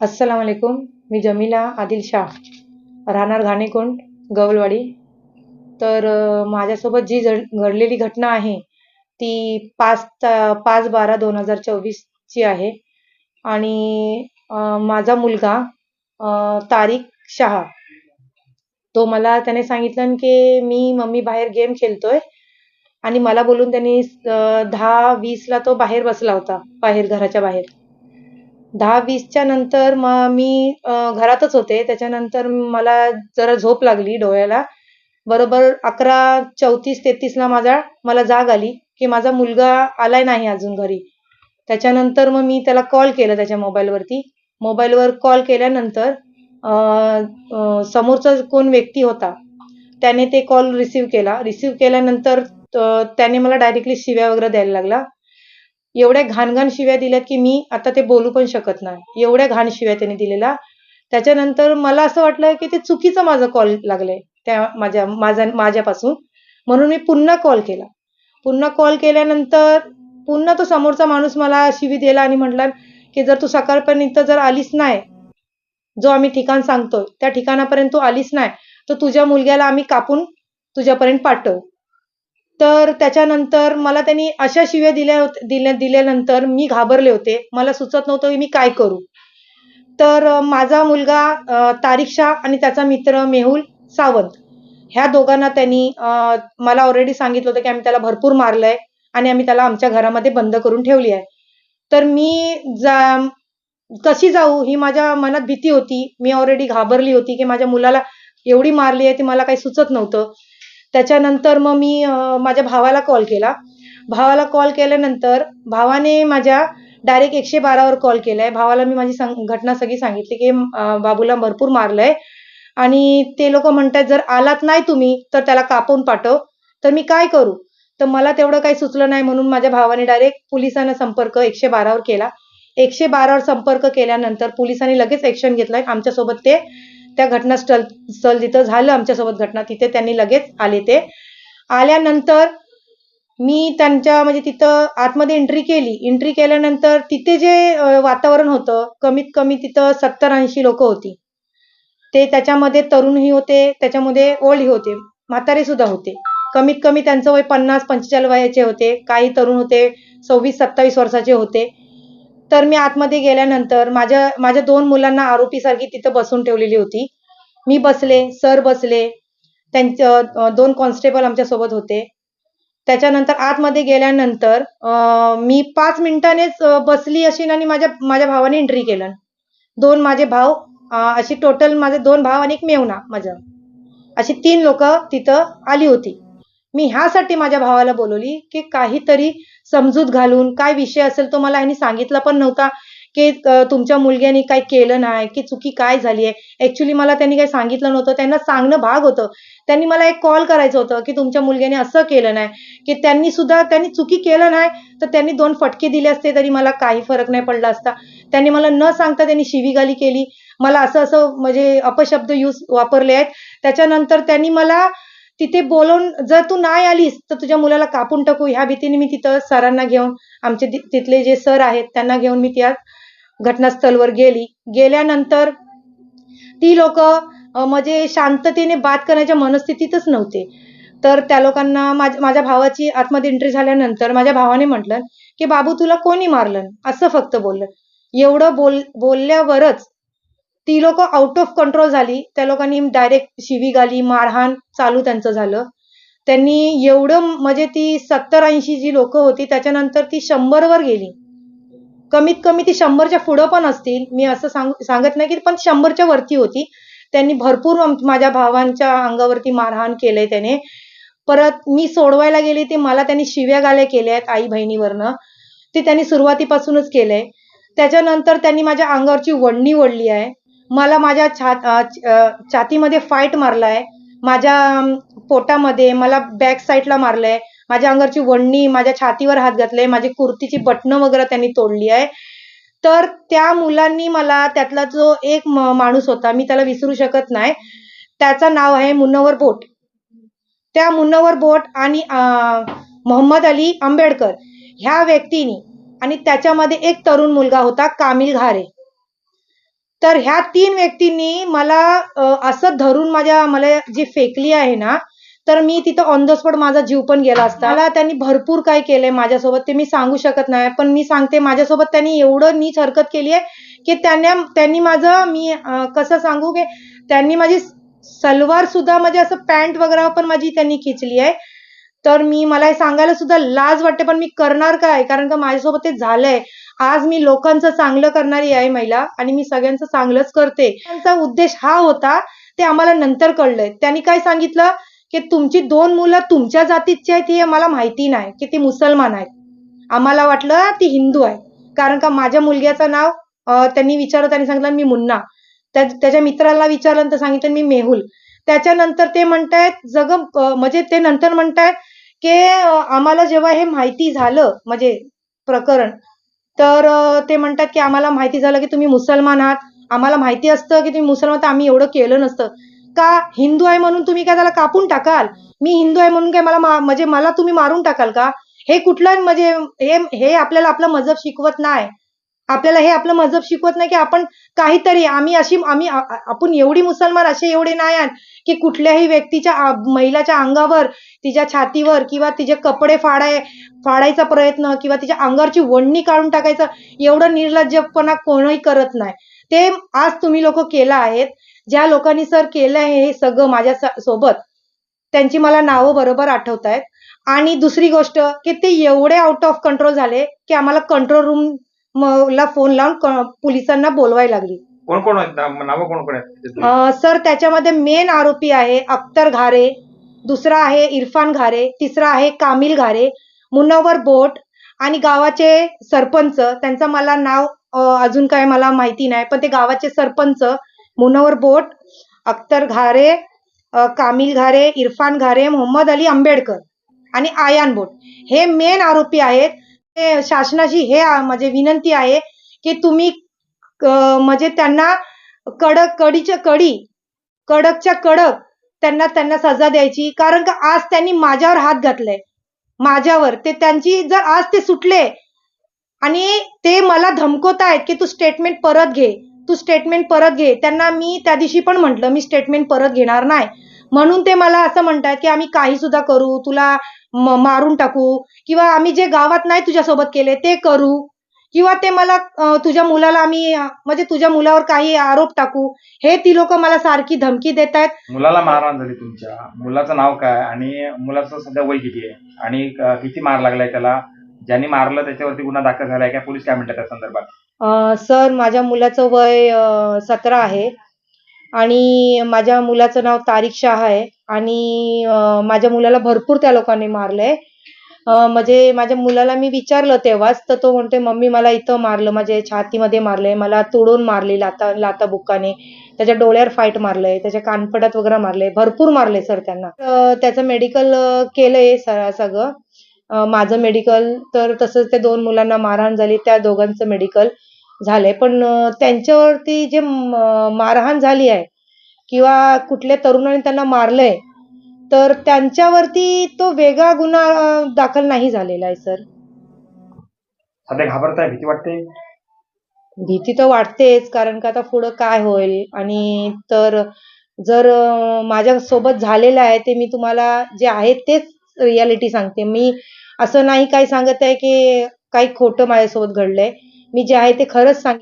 असलम वालेकुम मी जमीला आदिल शाह. राहणार घाणेकोंड गवलवाडी. तर माझ्यासोबत जी जड घडलेली घटना आहे ती पाच पाच बारा दोन हजार चोवीसची आहे. आणि माझा मुलगा तारिक शहा. तो मला त्याने सांगितलं की मी मम्मी बाहेर गेम खेळतोय. आणि मला बोलून त्यांनी दहा वीसला तो बाहेर बसला होता बाहेर घराच्या बाहेर. दहा वीसच्या नंतर मग मी घरातच होते. त्याच्यानंतर मला जरा झोप लागली डोळ्याला. बरोबर अकरा चौतीस तेहतीसला माझा मला जाग आली की माझा मुलगा आलाय नाही अजून घरी. त्याच्यानंतर मग मी त्याला कॉल केला त्याच्या मोबाईलवरती मोबाईलवर कॉल केल्यानंतर समोरचा कोण व्यक्ती होता त्याने ते कॉल रिसीव केला. रिसीव केल्यानंतर त्याने मला डायरेक्टली शिव्या वगैरे द्यायला लागला. एवढ्या घाण-घाण शिव्या दिल्यात की मी आता ते बोलू पण शकत नाही. एवढ्या घाण शिव्या त्याने दिलेला त्याच्यानंतर मला असं वाटलं की ते चुकीचं माझं कॉल लागलंय त्या माझ्या माझा माझ्यापासून. म्हणून मी पुन्हा कॉल केला. पुन्हा कॉल केल्यानंतर पुन्हा तो समोरचा माणूस मला शिवी दिला आणि म्हटला की "जर तू सकाळपर्यंत जर आलीस नाही, जो आम्ही ठिकाण सांगतोय त्या ठिकाणापर्यंत तू आलीस नाही, तर तुझ्या मुलग्याला आम्ही कापून तुझ्यापर्यंत पाठवू." तर त्याच्यानंतर मला त्यांनी अशा शिव्या दिल्या होत दिल्या दिल्यानंतर मी घाबरले होते. मला सुचत नव्हतं की मी काय करू? तर माझा मुलगा अ, तारिक शाह आणि त्याचा मित्र मेहुल सावंत ह्या दोघांना त्यांनी मला ऑलरेडी सांगितलं होतं की आम्ही त्याला भरपूर मारलंय आणि आम्ही त्याला आमच्या घरामध्ये बंद करून ठेवली आहे. तर मी जा कशी जाऊ ही माझ्या मनात भीती होती. मी ऑलरेडी घाबरली होती की माझ्या मुलाला एवढी मारली आहे, ती मला काही सुचत नव्हतं. त्याच्यानंतर मग मी माझ्या भावाला कॉल केला. भावाला कॉल केल्यानंतर भावाने माझ्या डायरेक्ट एकशे बारावर कॉल केलाय. भावाला मी माझी सांग घटना सगळी सांगितली की बाबूला भरपूर मारलंय आणि ते लोक म्हणतात जर आलात नाही तुम्ही, तर त्याला कापून पाठव. तर मी काय करू? तर मला तेवढं काही सुचलं नाही म्हणून माझ्या भावाने डायरेक्ट पोलिसांना संपर्क एकशे बारावर केला. एकशे बारावर संपर्क केल्यानंतर पोलिसांनी लगेच ॲक्शन घेतलाय. आमच्यासोबत ते त्या घटनास्थळ स्थळ जिथं झालं आमच्यासोबत घटना तिथे त्यांनी लगेच आले ते. आल्यानंतर मी त्यांच्या म्हणजे तिथं आतमध्ये एंट्री केली. एंट्री केल्यानंतर तिथे जे वातावरण होतं, कमीत कमी तिथं सत्तर ऐंशी लोक होती. ते त्याच्यामध्ये तरुणही होते, त्याच्यामध्ये ओल्डही होते, म्हातारे सुद्धा होते. कमीत कमी त्यांचं वय 50-45 वयाचे होते. काही तरुण होते 26-27 वर्षाचे होते. तर मी आतमध्ये गेल्यानंतर माझ्या माझ्या दोन मुलांना आरोपीसारखी तिथं बसून ठेवलेली होती. मी बसले, सर बसले, त्यांचं दोन कॉन्स्टेबल आमच्यासोबत होते. त्याच्यानंतर आतमध्ये गेल्यानंतर मी पाच मिनिटानेच बसली अशी आणि माझ्या माझ्या भावाने एंट्री केलं. दोन माझे भाव अशी टोटल माझे दोन भाव आणि एक मेवना माझं अशी तीन लोक तिथं आली होती. मी ह्यासाठी माझ्या भावाला बोलवली, की काहीतरी समजूत घालून काय विषय असेल तो मला ह्यांनी सांगितला पण नव्हता, की तुमच्या मुलग्याने काही केलं नाही, की चुकी काय झाली आहे. ऍक्च्युली मला त्यांनी काही सांगितलं नव्हतं. त्यांना सांगणं भाग होतं. त्यांनी मला एक कॉल करायचं होतं, की तुमच्या मुलग्याने असं केलं नाही, की त्यांनी सुद्धा त्यांनी चुकी केलं नाही, तर त्यांनी दोन फटके दिले असते तरी मला काही फरक नाही पडला असता. त्यांनी मला न सांगता त्यांनी शिवीगाली केली. मला असं-असं म्हणजे अपशब्द यूज वापरले आहेत. त्याच्यानंतर त्यांनी मला तिथे बोलवून "जर तू नाही आलीस, तर तुझ्या मुलाला कापून टाकू." ह्या भीतीने मी तिथं सरांना घेऊन आमचे तिथले जे सर आहेत त्यांना घेऊन मी त्या घटनास्थळवर गेली. गेल्यानंतर ती लोक म्हणजे शांततेने बात करण्याच्या मनस्थितीतच नव्हते. तर त्या लोकांना माझ्या माझ्या भावाची आतमध्ये एंट्री झाल्यानंतर माझ्या भावाने म्हटलं, की "बाबू तुला कोणी मारलं?" असं फक्त बोललं. एवढं बोल बोलल्यावरच ती लोक आउट ऑफ कंट्रोल झाली. त्या लोकांनी डायरेक्ट शिवी गाली मारहाण चालू त्यांचं झालं. त्यांनी एवढं म्हणजे ती 70-80 जी लोक होती त्याच्यानंतर ती शंभरवर गेली. कमीत कमी ती 100च्या पुढं पण असतील. मी असं सांग सांगत नाही, की पण 100च्या वरती होती. त्यांनी भरपूर माझ्या भावांच्या अंगावरती मारहाण केलंय त्याने. परत मी सोडवायला गेली, ते मला त्यांनी शिव्या गाल्या केल्या आहेत आई-बहिणीवरनं. ते त्यांनी सुरुवातीपासूनच केलंय. त्याच्यानंतर त्यांनी माझ्या अंगावरची वडणी ओढली आहे. मला माझ्या छात छातीमध्ये फाईट मारलाय. माझ्या पोटामध्ये मला बॅक साईडला मारलंय. माझ्या अंगावरची वडणी माझ्या छातीवर हात घातले. माझी कुर्तीची बटणं वगैरे त्यांनी तोडली आहे. तर त्या मुलांनी मला त्यातला जो एक माणूस होता, मी त्याला विसरू शकत नाही. त्याचं नाव आहे मुन्नवर बोट त्या मुन्नवर बोट आणि मोहम्मद अली आंबेडकर ह्या व्यक्तीनी आणि त्याच्यामध्ये एक तरुण मुलगा होता कामिल घारे. तर ह्या तीन व्यक्तींनी मला असं धरून माझ्या मला जी फेकली आहे ना तर मी तिथं ऑन द स्पॉट माझा जीव पण गेला असता. मला त्यांनी भरपूर काय केलंय माझ्यासोबत ते मी सांगू शकत नाही पण मी सांगते माझ्यासोबत त्यांनी एवढं नीच हरकत केली आहे की त्यांना त्यांनी माझं मी कसं सांगू की त्यांनी माझी सलवार सुद्धा म्हणजे असं पॅन्ट वगैरे पण माझी त्यांनी खिचली आहे. तर मी मला हे सांगायला सुद्धा लाज वाटते पण मी करणार काय? कारण का माझ्यासोबत ते झालंय. आज मी लोकांचं चांगलं करणारी आहे महिला आणि मी सगळ्यांचं चांगलंच करते. त्यांचा उद्देश हा होता ते आम्हाला नंतर कळलंय. त्यांनी काय सांगितलं? की तुमची दोन मुलं तुमच्या जातीची आहेत हे मला माहिती नाही की ती मुसलमान आहेत. आम्हाला वाटलं ती हिंदू आहे. कारण का माझ्या मुलग्याचं नाव त्यांनी विचारलं त्यांनी सांगितलं मी मुन्ना. त्याच्या मित्राला विचारलं तर सांगितलं मी मेहुल. त्याच्यानंतर ते म्हणतायत जग म्हणजे ते नंतर म्हणतायत की आम्हाला जेव्हा हे माहिती झालं म्हणजे प्रकरण तर ते म्हणतात की आम्हाला माहिती झालं की तुम्ही मुसलमान आहात. आम्हाला माहिती असतं की तुम्ही मुसलमान तर आम्ही एवढं केलं नसतं. का? हिंदू आहे म्हणून तुम्ही काय त्याला कापून टाकाल? मी हिंदू आहे म्हणून काय मला म्हणजे मला तुम्ही मारून टाकाल का? हे कुठलं म्हणजे हे हे आपल्याला आपलं मजहब शिकवत नाही. आपल्याला हे आपलं मजहब शिकवत नाही की आपण काहीतरी आम्ही अशी आम्ही आपण एवढी मुसलमान असे एवढे नाही आहेत की कुठल्याही व्यक्तीच्या महिलाच्या अंगावर तिच्या छातीवर किंवा तिचे कपडे फाडाय फाडायचा प्रयत्न किंवा तिच्या अंगावरची वडणी काढून टाकायचं एवढं निर्लज्जपणा कोणीही करत नाही. ते आज तुम्ही लोक केलं आहेत. ज्या लोकांनी सर केलं आहे हे सगळं माझ्या सोबत त्यांची मला नावं बरोबर आठवत आहेत आणि दुसरी गोष्ट की ते एवढे आउट ऑफ कंट्रोल झाले की आम्हाला कंट्रोल रूम ला फोन लावून पोलिसांना बोलवायला लागली. कोण कोण आहेत? नाव- नावं कोण कोण आहेत? अं, सर त्याच्यामध्ये मेन आरोपी आहे अख्तर घारे दुसरा आहे इरफान घारे तिसरा आहे कामिल घारे मुनव्वर बोट आणि गावाचे सरपंच. त्यांचं मला नाव अं, अजून काय मला माहिती नाही पण ते गावाचे सरपंच मुनव्वर बोट अख्तर घारे अं, कामिल घारे इरफान घारे मोहम्मद अली आंबेडकर आणि आयान बोट. हे मेन आरोपी आहेत शासनाशी शासनाची हे म्हणजे विनंती आहे की तुम्ही म्हणजे त्यांना कडक कडीच्या कडी कडकच्या कडक त्यांना त्यांना सजा द्यायची. कारण का आज त्यांनी माझ्यावर हात घातलाय. माझ्यावर. ते त्यांची जर आज ते सुटले आणि ते मला धमकवत आहेत की तू स्टेटमेंट परत घे तू स्टेटमेंट परत घे त्यांना मी त्या दिवशी पण म्हटलं मी स्टेटमेंट परत घेणार नाही. म्हणून ते मला असं म्हणतात की आम्ही काही सुद्धा करू तुला मारून टाकू. किंवा आम्ही जे गावात नाही तुझ्यासोबत केले ते करू. किंवा ते मला तुझ्या मुलाला आम्ही म्हणजे तुझ्या मुलावर काही आरोप टाकू. हे ती लोक मला सारखी धमकी देत आहेत. मुलाला मारहाण झाली तुमच्या. मुलाचं नाव काय? आणि मुलाचं सध्या वय किती आहे? आणि किती मार लागलाय त्याला? ज्यांनी मारलं त्याच्यावरती गुन्हा दाखल झालाय का? पोलीस काय म्हणतात त्या संदर्भात? सर माझ्या मुलाचं वय सतरा आहे. आणि माझ्या मुलाचं नाव तारिक शाह आहे. आणि माझ्या मुलाला भरपूर त्या लोकांनी मारलंय. म्हणजे माझ्या मुलाला मी विचारलं तेव्हाच तर तो म्हणते मम्मी मला इथं मारलं माझ्या छातीमध्ये मारलंय मला तोडून मारली लाता लाता बुक्काने. त्याच्या डोळ्यावर फाईट मारलंय त्याच्या कानपटात वगैरे मारलंय भरपूर मारले सर त्यांना. त्याचं मेडिकल केलंय स- सगळं. माझं मेडिकल तर तसंच त्या दोन मुलांना मारहाण झाली त्या दोघांचं मेडिकल. झालंय पण त्यांच्यावरती जे मारहाण झाली आहे किंवा कुठल्या तरुणाने त्यांना मारलंय तर त्यांच्यावरती तो वेगळा गुन्हा दाखल नाही झालेला आहे सर. सध्या घाबरताय भीती वाटते? भीती तर वाटतेच कारण का आता पुढं काय होईल? आणि तर जर अं, माझ्यासोबत झालेलं आहे ते मी तुम्हाला जे आहे तेच रियालिटी सांगते. मी असं नाही काही सांगत आहे की काही खोटं माझ्यासोबत घडलंय. मी जे आहे ते खरंच सांग